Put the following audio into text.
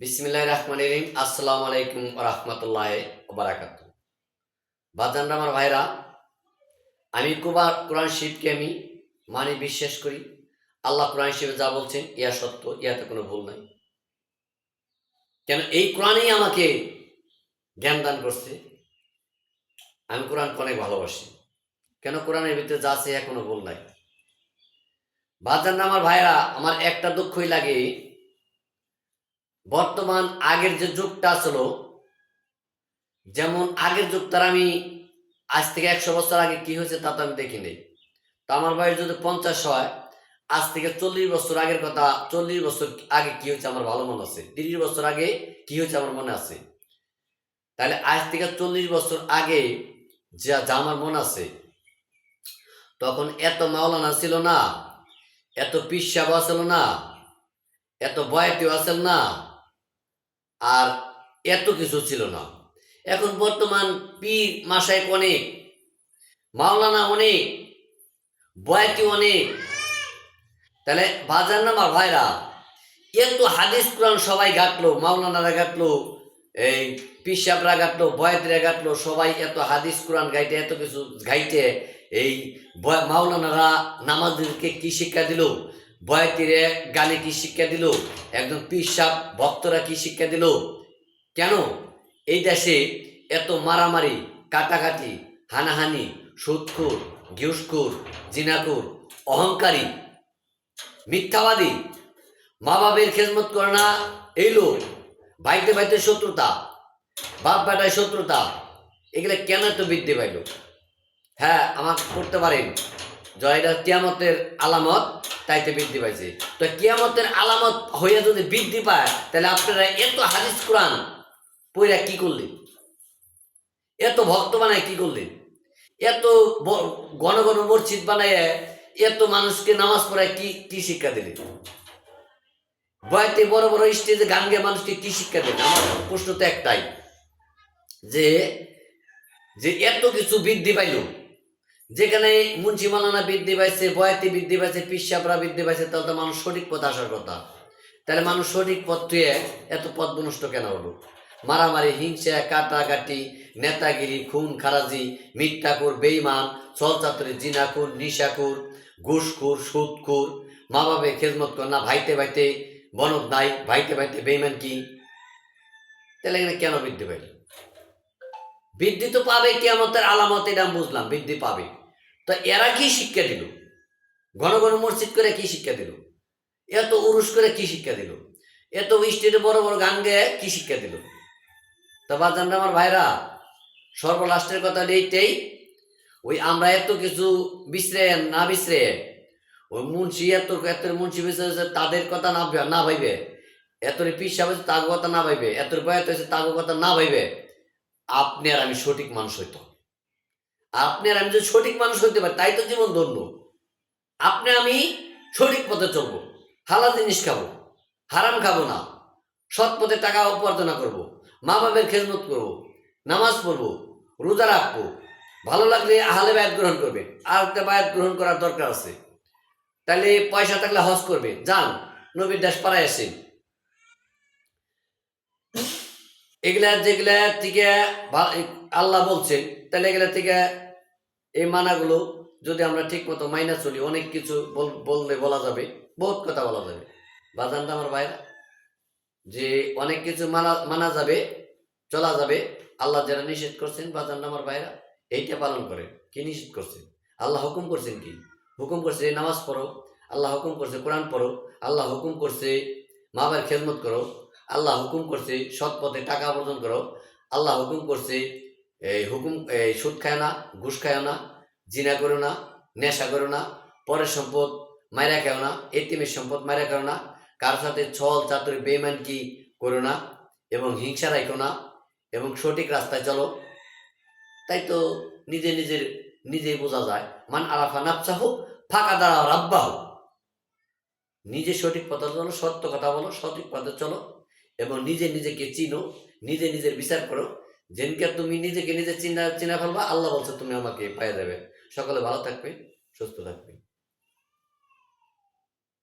বিসমিল্লাহ রহমান রহিম। আসসালামু আলাইকুম রহমতুল্লাহ বারাকাত বাজানরা আমার ভাইরা, আমি কুবার কোরআন শিবকে আমি মানে বিশ্বাস করি। আল্লাহ কোরআন শিবে যা বলছেন, ইয়া সত্য, ইয়াতে কোনো ভুল নাই। কেন এই কোরআনেই আমাকে জ্ঞান দান করছে। আমি কোরআনকে অনেক ভালোবাসি। কেন কোরআনের ভিতরে যা আছে কোনো ভুল নাই। বাজান আমার ভাইরা, আমার একটা দুঃখই লাগে বর্তমান আগের যে যুগটা ছিল, যেমন আগের যুগটার আমি আজ থেকে একশো বছর আগে কি হয়েছে তা তো আমি দেখি নেই তো আমার বয়স যদি পঞ্চাশ হয়, আজ থেকে চল্লিশ বছর আগের কথা, চল্লিশ বছর আগে কি হয়েছে আমার ভালো মনে আছে? তিরিশ বছর আগে কি হয়েছে আমার মনে আছে? তাহলে আজ থেকে চল্লিশ বছর আগে যা যা আমার মনে আছে, তখন এত মাওলানা ছিল না, এত পিসাব ছিল না, এত বয়াতিও আছিল না আর এত কিছু ছিল না। এখন বর্তমান পীর মাসায় অনেক, মাওলানা অনেক, বয়াতি অনেক। তাহলে বাজার নামা ভাইরা? এত হাদিস কোরআন সবাই গাঁটলো মাওলানারা গাঁটলো এই পিসাবরা গাঁটলো বয়াতিরা গাঁটলো সবাই এত হাদিস কোরআন গাইতে, এত কিছু গাইতে, এই মাওলানারা নামাজদেরকে কি শিক্ষা দিল? বয়াতিরে গানে কি শিক্ষা দিল? একদম পিসাব ভক্তরা কি শিক্ষা দিল? কেন? এই দেশে এত মারামারি, কাটাকাটি, হানাহানি, সুৎখুর ঘিউসখুর জিনাকুর অহংকারী, মিথ্যাবাদী। মা বাবের খেজমত করে না এই লোক? বাইতে বাইতে শত্রুতা, বাপ বেটায় শত্রুতা, এগুলো কেন এত বৃদ্ধি পাইল? হ্যাঁ আমাকে করতে পারেন। জয়টা কিয়ামতের আলামত। তাইতে বৃদ্ধি পাইছে। তো কিয়ামতের আলামত হইয়া যদি বৃদ্ধি পায়, তাহলে আপনারা এত হাদিস কোরআন পইরা কি করলেন? এত ভক্ত বানায় কি করলেন? এত ঘন ঘন মসজিদ বানায় এত মানুষকে নামাজ পড়ায় কি কি শিক্ষা দিলেন? বয়তে বড় বড় স্টেজে গান গেয়ে মানুষকে কি শিক্ষা দিলেন? আমার প্রশ্ন তো একটাই, যে যে এত কিছু বৃদ্ধি পাইল যেখানে মুন্সি মালানা বৃদ্ধি পাইছে, বয়াতি বৃদ্ধি পাইছে, পিসাবরা বৃদ্ধি পাইছে, তাহলে তো মানুষ সঠিক পথ আসার কথা। তাহলে মানুষ সঠিক পথ থুয়ে এত পথ নষ্ট কেন হলো? মারামারি, হিংসা, কাটাকাটি, নেতাগিরি, খুন, খারাজি মিথ্যাকুর বেইমান, চলচাতুরি জিনাকুর নিশাকুর ঘুষখুর সুদকুর মা বাবে খেজমত কর না, ভাইতে ভাইতে বনক নাই, ভাইতে ভাইতে বেইমান কি? তাহলে এখানে কেন বৃদ্ধি পাইল? বৃদ্ধি তো পাবে কেমতের আলামত, এটা বুঝলাম, বৃদ্ধি পাবে তো এরা কি শিক্ষা দিল? ঘন ঘন মসজিদ করে কি শিক্ষা দিল? এত উরুস করে কি শিক্ষা দিল? এত স্টেজে বড় বড় গান গেয়ে কি শিক্ষা দিল? তো বাজান আমার ভাইরা সর্বলাস্টের কথা এইটাই, ওই আমরা এত কিছু বিশ্রে না বিশ্রে ওই মুন্সি এত এত মুন্সি বিশ্রে তাদের কথা না না ভাইবে। এত পিসা হয়েছে তার কথা না ভাইবে। এত বয়াত হয়েছে তার কথা না ভাইবে। আপনি আর আমি সঠিক মানুষ হইতো আপনি আর আমি যদি সঠিক মানুষ হইতে পারি, তাই তো জীবন ধন্য। আপনি আমি সঠিক পথে চলবো, হালাল জিনিস খাব, হারাম খাব না, সৎ পথে টাকা উপার্জনা করব মা বাবার খেজমত করব, নামাজ পড়ব, রোজা রাখব, ভালো লাগলে আহলে বায়াত গ্রহণ করবে আর একটা বায়াত গ্রহণ করার দরকার আছে। তাহলে পয়সা থাকলে হজ করবে যান, নবীর দেশ পাড়ায় আসেন। এগুলা যেগুলা থেকে আল্লাহ বলছেন, তাহলে এগুলা থেকে এই মানাগুলো যদি আমরা ঠিক মতো মাইনা চলি, অনেক কিছু বল- বললে বলা যাবে, বহুত কথা বলা যাবে। বাজানটা আমার বাইরে যে অনেক কিছু মানা মানা যাবে, চলা যাবে, আল্লাহ যারা নিষেধ করছেন, বাজান আমার বাইরা এইটা পালন করে কি নিষেধ করছেন? আল্লাহ হুকুম করছেন কি? হুকুম করছে নামাজ পড়ো, আল্লাহ হুকুম করছে কোরআন পড়ো, আল্লাহ হুকুম করছে মা বাবার খেদমত করো আল্লাহ হুকুম করছে, সৎ পথে টাকা অর্জন করো। আল্লাহ হুকুম করছে, এই হুকুম, এই সুদ খায় না, ঘুষ খায় না, জিনা করো না, নেশা করো না, পরের সম্পদ মায়েরা খেও না, এতিমের সম্পদ মায়েরা খেও না, কার সাথে ছল চাতুরি বেমান কি করো না এবং হিংসা রাখো না এবং সঠিক রাস্তায় চলো। তাই তো নিজে নিজের, নিজেই বোঝা যায়, মান আরাফা নাপসা হোক ফাঁকা দাঁড়াও রাব্বা হোক নিজে সঠিক পথে চলো, সত্য কথা বলো, সঠিক পথে চলো। এবং নিজে নিজেকে চিনো, নিজে নিজের বিচার করো। যেনকে তুমি নিজেকে নিজে চিনা চিনা ফেলবা আল্লাহ বলছে তুমি আমাকে পায়ে দেবে সকলে ভালো থাকবে, সুস্থ থাকবে।